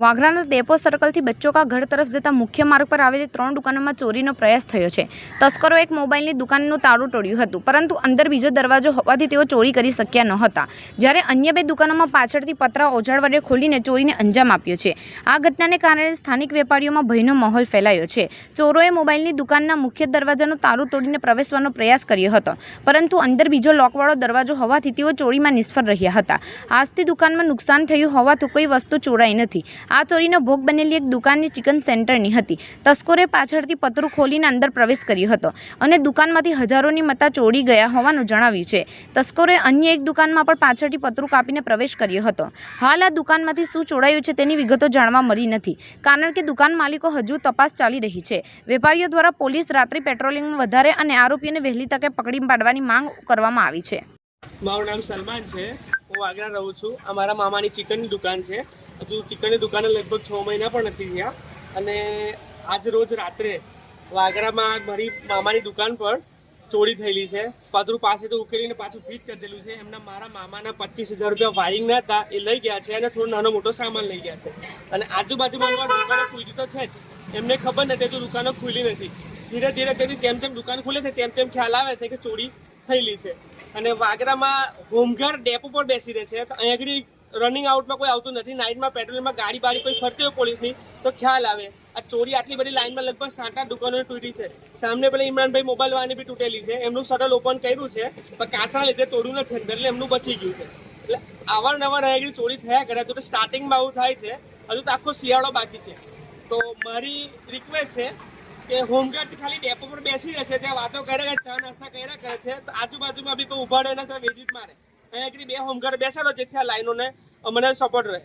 વાઘરાના દેપો સર્કલથી બચ્ચો કા ઘર તરફ જતા મુખ્ય માર્ગ પર આવેલી ત્રણ દુકાનોમાં ચોરીનો પ્રયાસ થયો છે. તસ્કરો એક મોબાઈલની દુકાનનું તાળું તોડ્યું હતું, પરંતુ અંદર બીજો દરવાજો હોવાથી તેઓ ચોરી કરી શક્યા ન હતા જ્યારે અન્ય બે દુકાનોમાં પાછળથી પતરા ઓજાળ વડે ખોલીને ચોરીને અંજામ આપ્યો છે. આ ઘટનાને કારણે સ્થાનિક વેપારીઓમાં ભયનો માહોલ ફેલાયો છે. ચોરોએ મોબાઈલની દુકાનના મુખ્ય દરવાજાનું તાળું તોડીને પ્રવેશવાનો પ્રયાસ કર્યો હતો, પરંતુ અંદર બીજો લોકવાળો દરવાજો હોવાથી તેઓ ચોરીમાં નિષ્ફળ રહ્યા હતા. આજથી દુકાનમાં નુકસાન થયું હોવાથી કોઈ વસ્તુ ચોરાઈ નથી. આ ચોરીનો ભોગ બનેલી એક દુકાનની ચિકન સેન્ટરની હતી. તસ્કરે પાછળથી પતરું ખોલીને અંદર પ્રવેશ કર્યો હતો અને દુકાનમાંથી હજારોની મતા ચોરી ગયા હોવાનું જણાવ્યું છે. તસ્કરે અન્ય એક દુકાનમાં પણ પાછળથી પતરું કાપીને પ્રવેશ કર્યો હતો. હાલ આ દુકાનમાંથી શું ચોરાયું છે તેની વિગતો જાણવા મળી નથી, કારણ કે દુકાન માલિકો હજુ તપાસ ચાલી રહી છે. વેપારીઓ દ્વારા પોલીસ રાત્રિ પેટ્રોલિંગ વધારે અને આરોપીઓને વહેલી તકે પકડી પાડવાની માંગ કરવામાં આવી છે. મારું નામ સલમાન છે. હું આગ્રા રહું છું. અમારા મામાની ચિકનની દુકાન છે. હજુ ચિકનની દુકાને લગભગ છ મહિના પણ નથી થયા અને આજ રોજ રાત્રે વાગરામાં મારી મામાની દુકાન પર ચોરી થયેલી છે. પાદરું પાસે તો ઉકેલીને પાછું ફીટ કરી દેલું છે. એમના મારા મામાના પચીસ હજાર રૂપિયા વાયરિંગના હતા, એ લઈ ગયા છે અને થોડો નાનો મોટો સામાન લઈ ગયા છે. અને આજુબાજુમાં દુકાનો ખુલી તો છે જ. એમને ખબર નથી તો દુકાનો ખુલી નથી. ધીરે ધીરે કરી જેમ જેમ દુકાન ખુલે છે, તેમ તેમ ખ્યાલ આવે છે કે ચોરી થયેલી છે. અને વાગરામાં હોમગાર્ડ ડેપો પર બેસી રહે છે. તો અહીંયા આગળ રનિંગ આઉટમાં કોઈ આવતું નથી. નાઇટમાં પેટ્રોલિંગમાં ગાડી બાડી કોઈ ફરતી હોય પોલીસની, તો ખ્યાલ આવે. આ ચોરી આટલી બધી લાઈનમાં લગભગ સાત આઠ દુકાનો તૂટી છે. સામને પેલા ઇમરાનભાઈ મોબાઈલ વાળાની બી તૂટેલી છે. એમનું શટલ ઓપન કર્યું છે, પણ કાચના લીધે તોડ્યું નથી એટલે એમનું બચી ગયું છે. એટલે અવારનવાર અહીંયા ચોરી થયા કરે તો સ્ટાર્ટિંગમાં આવું થાય છે. હજુ તો આખો શિયાળો બાકી છે. તો મારી રિક્વેસ્ટ છે કે હોમગાર્ડ ખાલી ડેપો પર બેસી રહે છે, ત્યાં વાતો કરે કરે ચા નાસ્તા કર્યા કરે છે, તો આજુબાજુમાં બી ઊભા રહે ને ત્યાં વેજીત મારે. અહીંયા બે હોમગાર્ડ બેસાડો જેથી આ લાઈનોને અમને સપોર્ટ રહે